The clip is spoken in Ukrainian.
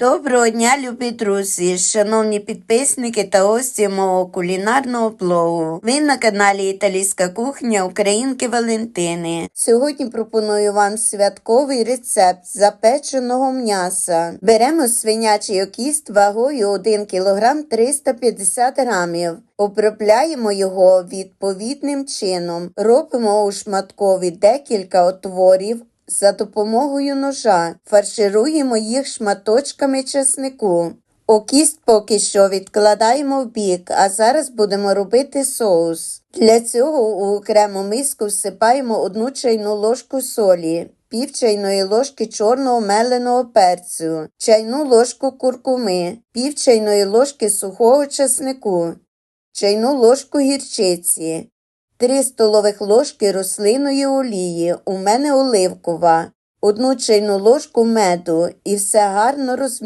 Доброго дня, любі друзі, шановні підписники та гості мого кулінарного блогу. Ви на каналі Італійська кухня Українки Валентини. Сьогодні пропоную вам святковий рецепт запеченого м'яса. Беремо свинячий окіст вагою 1 кг 350 грамів. Обробляємо його відповідним чином. Робимо у шматкові декілька отворів за допомогою ножа фаршируємо їх шматочками чеснику. Окіст поки що відкладаємо в бік, а зараз будемо робити соус. Для цього у окрему миску всипаємо одну чайну ложку солі, пів чайної ложки чорного меленого перцю, чайну ложку куркуми, пів чайної ложки сухого чеснику, чайну ложку гірчиці, 3 столових ложки рослинної олії, у мене оливкова, одну чайну ложку меду і все гарно розмішуємо.